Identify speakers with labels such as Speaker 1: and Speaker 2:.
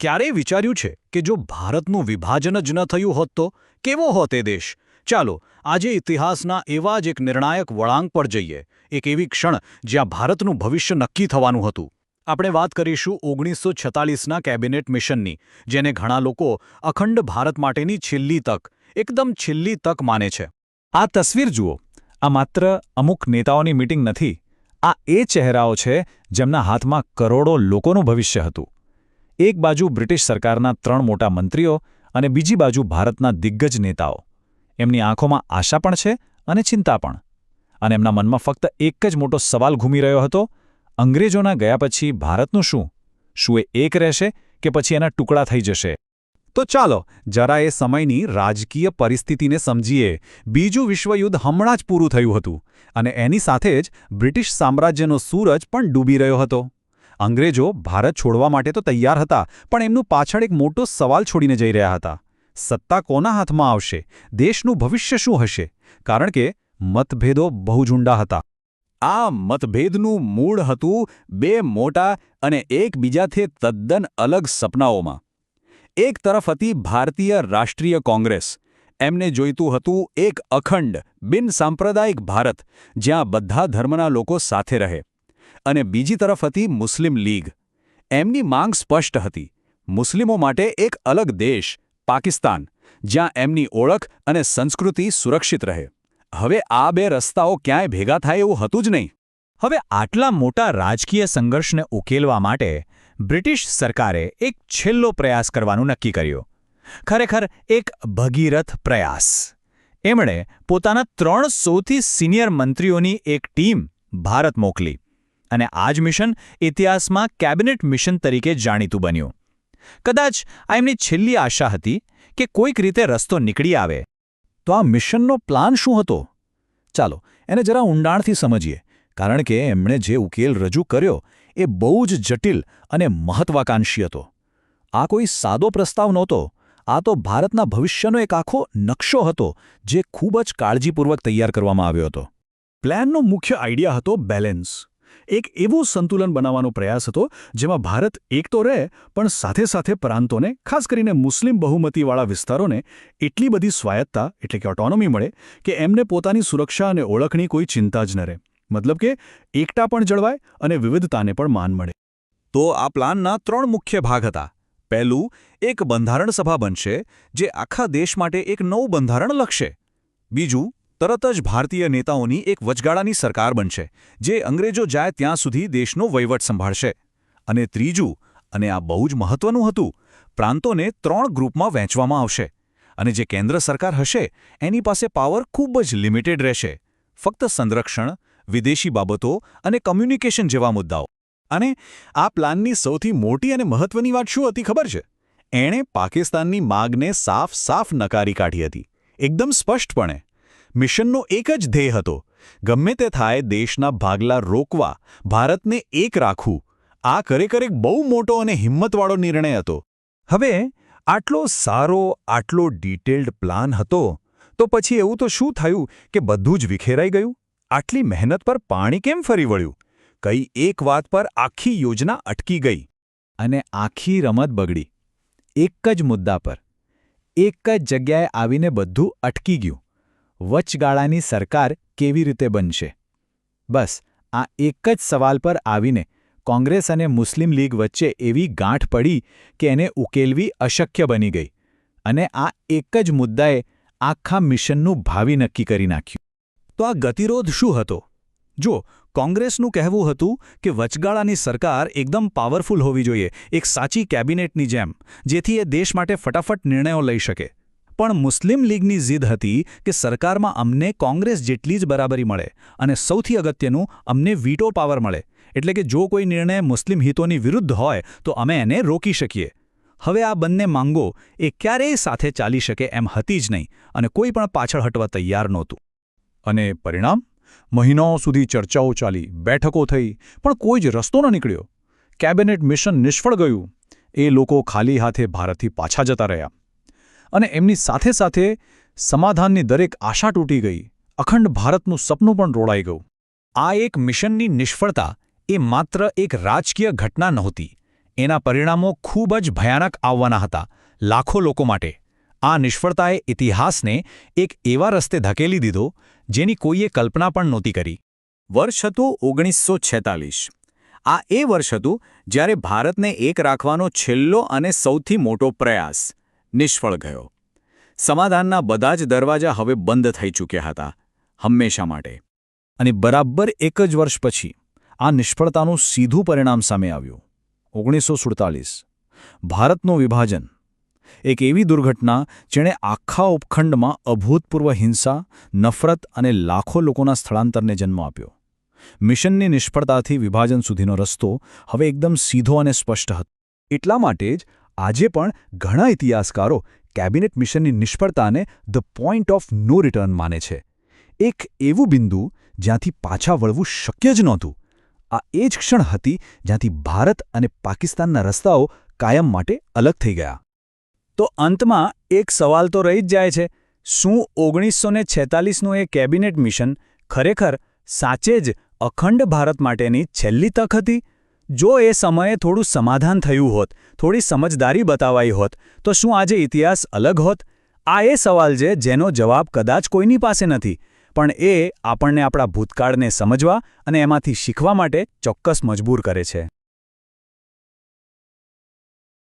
Speaker 1: ક્યારેય વિચાર્યું છે કે જો ભારતનું વિભાજન જ ન થયું હોત તો કેવો હોત એ દેશ? ચાલો, આજે ઇતિહાસના એવા જ એક નિર્ણાયક વળાંક પર જઈએ. એક એવી ક્ષણ જ્યાં ભારતનું ભવિષ્ય નક્કી થવાનું હતું. આપણે વાત કરીશું ઓગણીસો છતાલીસના કેબિનેટ મિશનની, જેને ઘણા લોકો અખંડ ભારત માટેની છેલ્લી તક, એકદમ છેલ્લી તક માને છે.
Speaker 2: આ તસવીર જુઓ. આ માત્ર અમુક નેતાઓની મીટિંગ નથી. આ એ ચહેરાઓ છે જેમના હાથમાં કરોડો લોકોનું ભવિષ્ય હતું. એક બાજુ બ્રિટિશ સરકારના ત્રણ મોટા મંત્રીઓ અને બીજી બાજુ ભારતના દિગ્ગજ નેતાઓ. એમની આંખોમાં આશા પણ છે અને ચિંતા પણ. અને એમના મનમાં ફક્ત એક જ મોટો સવાલ ઘૂમી રહ્યો હતો, અંગ્રેજોના ગયા પછી ભારતનું શું? શું એ એક રહેશે કે પછી એના ટુકડા થઈ જશે? તો ચાલો, જરા એ સમયની રાજકીય પરિસ્થિતિને સમજીએ. બીજું વિશ્વયુદ્ધ હમણાં જ પૂરું થયું હતું અને એની સાથે જ બ્રિટિશ સામ્રાજ્યનો સૂરજ પણ ડૂબી રહ્યો હતો. અંગ્રેજો ભારત છોડવા માટે તો તૈયાર હતા, પણ એમનું પાછળ એક મોટો સવાલ છોડીને જઈ રહ્યા હતા. સત્તા કોના હાથમાં આવશે? દેશનું ભવિષ્ય શું હશે? કારણ કે મતભેદો બહુ ઝુંડા હતા. આ મતભેદનું મૂળ હતું બે મોટા અને એકબીજાથી તદ્દન અલગ સપનાઓમાં. એક તરફ હતી ભારતીય રાષ્ટ્રીય કોંગ્રેસ. એમને જોઈતું હતું એક અખંડ બિનસાંપ્રદાયિક ભારત, જ્યાં બધા ધર્મના લોકો સાથે રહે. અને બીજી તરફ હતી મુસ્લિમ લીગ. એમની માંગ સ્પષ્ટ હતી. મુસ્લિમો માટે એક અલગ દેશ, પાકિસ્તાન, જ્યાં એમની ઓળખ અને સંસ્કૃતિ સુરક્ષિત રહે. હવે આ બે રસ્તાઓ ક્યાંય ભેગા થાય એવું હતું જ નહીં. હવે આટલા મોટા રાજકીય સંઘર્ષને ઉકેલવા માટે બ્રિટિશ સરકારે એક છેલ્લો પ્રયાસ કરવાનું નક્કી કર્યું. ખરેખર એક ભગીરથ પ્રયાસ. એમણે પોતાના ત્રણ સૌથી સિનિયર મંત્રીઓની એક ટીમ ભારત મોકલી. અને આ જ મિશન ઇતિહાસમાં કેબિનેટ મિશન તરીકે જાણીતું બન્યું. કદાચ આ એમની છેલ્લી આશા હતી કે કોઈક રીતે રસ્તો નીકળી આવે. તો આ મિશનનો પ્લાન શું હતો? ચાલો, એને જરા ઊંડાણથી સમજીએ, કારણ કે એમણે જે ઉકેલ રજૂ કર્યો એ બહુ જ જટિલ અને મહત્વાકાંક્ષી હતો. આ કોઈ સાદો પ્રસ્તાવ નહોતો, આ તો ભારતના ભવિષ્યનો એક આખો નકશો હતો જે ખૂબ જ કાળજીપૂર્વક તૈયાર કરવામાં આવ્યો હતો. પ્લાનનો મુખ્ય આઈડિયા હતો બેલેન્સ. એક એવું સંતુલન બનાવવાનો પ્રયાસ હતો જેમાં ભારત એક તો રહે, પણ સાથે સાથે પ્રાંતોને, ખાસ કરીને મુસ્લિમ બહુમતીવાળા વિસ્તારોને, એટલી બધી સ્વાયત્તા એટલે કે ઓટોનોમી મળે, કે એમને પોતાની સુરક્ષા અને ઓળખની કોઈ ચિંતા જ ન રહે. મતલબ કે, એકતા પણ જળવાય અને વિવિધતાને પણ માન મળે. તો આ પ્લાનના ત્રણ મુખ્ય ભાગ હતા. પહેલું, એક બંધારણ સભા બનશે, જે આખા દેશ માટે એક નવું બંધારણ લખશે. બીજું તરત જ ભારતીય નેતાઓની એક વચગાળાની સરકાર બનશે, જે અંગ્રેજો જાય ત્યાં સુધી દેશનો વહીવટ સંભાળશે. અને ત્રીજું, અને આ બહુ જ મહત્વનું હતું, પ્રાંતોને ત્રણ ગ્રુપમાં વહેંચવામાં આવશે. અને જે કેન્દ્ર સરકાર હશે, એની પાસે પાવર ખૂબ જ લિમિટેડ રહેશે. ફક્ત સંરક્ષણ, વિદેશી બાબતો અને કમ્યુનિકેશન જેવા મુદ્દાઓ. અને આ પ્લાનની સૌથી મોટી અને મહત્વની વાત શું હતી ખબર છે? એણે પાકિસ્તાનની માગને સાફ સાફ નકારી કાઢી હતી. એકદમ સ્પષ્ટપણે. મિશનનો એક જ ધ્યેય હતો. ગમે તે થાય દેશના ભાગલા રોકવા, ભારતને એક રાખવું. આ ખરેખર એક બહુ મોટો અને હિંમતવાળો નિર્ણય હતો. હવે, આટલો સારો, આટલો ડિટેલ્ડ પ્લાન હતો, તો પછી એવું તો શું થયું કે બધું જ વિખેરાઈ ગયું? આટલી મહેનત પર પાણી કેમ ફરી વળ્યું? કઈ એક વાત પર આખી યોજના અટકી ગઈ. અને આખી રમત બગડી. એક જ મુદ્દા પર. એક જ જગ્યાએ આવીને બધું અટકી ગયું. વચગાળાની સરકાર કેવી રીતે બનશે? બસ, આ એક જ સવાલ પર આવીને કોંગ્રેસ અને મુસ્લિમ લીગ વચ્ચે એવી ગાંઠ પડી કે એને ઉકેલવી અશક્ય બની ગઈ અને આ એક જ મુદ્દાએ આખા મિશનનું ભાવિ નક્કી કરી નાખ્યું. તો આ ગતિરોધ શું હતો? જો કોંગ્રેસનું કહેવું હતું કે વચગાળાની સરકાર એકદમ પાવરફુલ હોવી જોઈએ, એક સાચી કેબિનેટની જેમ, જેથી એ દેશ માટે ફટાફટ નિર્ણયો લઈ શકે પણ મુસ્લિમ લીગની જીદ હતી કે સરકારમાં અમને કોંગ્રેસ જેટલી જ બરાબરી મળે અને સૌથી અગત્યનું, અમને વીટો પાવર મળે. એટલે કે જો કોઈ નિર્ણય મુસ્લિમ હિતોની વિરુદ્ધ હોય, તો અમે એને રોકી શકીએ. હવે આ બંને માંગો એ ક્યારેય સાથે ચાલી શકે એમ હતી જ નહીં અને કોઈ પણ પાછળ હટવા તૈયાર નહોતું. અને પરિણામ? મહિનાઓ સુધી ચર્ચાઓ ચાલી, બેઠકો થઈ, પણ કોઈ જ રસ્તો ન નીકળ્યો. કેબિનેટ મિશન નિષ્ફળ ગયું. એ લોકો ખાલી હાથે ભારતથી પાછા જતા રહ્યા. અને એમની સાથે સાથે સમાધાનની દરેક આશા તૂટી ગઈ. અખંડ ભારતનું સપનું પણ રોડાઈ ગયું. આ એક મિશનની નિષ્ફળતા એ માત્ર એક રાજકીય ઘટના નહોતી. એના પરિણામો ખૂબ જ ભયાનક આવવાના હતા, લાખો લોકો માટે. આ નિષ્ફળતાએ ઇતિહાસને એક એવા રસ્તે ધકેલી દીધો, જેની કોઈએ કલ્પના પણ નહોતી કરી.
Speaker 1: વર્ષ હતું ઓગણીસો આ એ વર્ષ હતું જ્યારે ભારતને એક રાખવાનો છેલ્લો અને સૌથી મોટો પ્રયાસ નિષ્ફળ ગયો. સમાધાનના બધા જ દરવાજા હવે બંધ થઈ ચૂક્યા હતા, હંમેશા માટે.
Speaker 2: અને બરાબર એક જ વર્ષ પછી, આ નિષ્ફળતાનું સીધું પરિણામ સામે આવ્યું. ઓગણીસો સુડતાલીસ ભારતનું વિભાજન. એક એવી દુર્ઘટના જેણે આખા ઉપખંડમાં અભૂતપૂર્વ હિંસા, નફરત અને લાખો લોકોના સ્થળાંતરને જન્મ આપ્યો. મિશનની નિષ્ફળતાથી વિભાજન સુધીનો રસ્તો હવે એકદમ સીધો અને સ્પષ્ટ હતો. એટલા માટે જ આજે પણ ઘણા ઇતિહાસકારો કેબિનેટ મિશનની નિષ્ફળતાને the point of no return માને છે. એક એવું બિંદુ જ્યાંથી પાછા વળવું શક્ય જ નહોતું. આ એ જ ક્ષણ હતી જ્યાંથી ભારત અને પાકિસ્તાનના રસ્તાઓ કાયમ માટે અલગ થઈ ગયા. તો અંતમાં એક સવાલ તો રહી જ જાય છે, શું ઓગણીસો ને છેતાલીસનું એ કેબિનેટ મિશન ખરેખર સાચે જ અખંડ ભારત માટેની છેલ્લી તક હતી? જો એ સમયે થોડું સમાધાન થયું હોત, થોડી સમજદારી બતાવાઈ હોત, તો શું આજે ઇતિહાસ અલગ હોત? આ એ સવાલ છે જેનો જવાબ કદાચ કોઈની પાસે નથી, પણ એ આપણને આપણા ભૂતકાળને સમજવા અને એમાંથી શીખવા માટે ચોક્કસ મજબૂર કરે છે.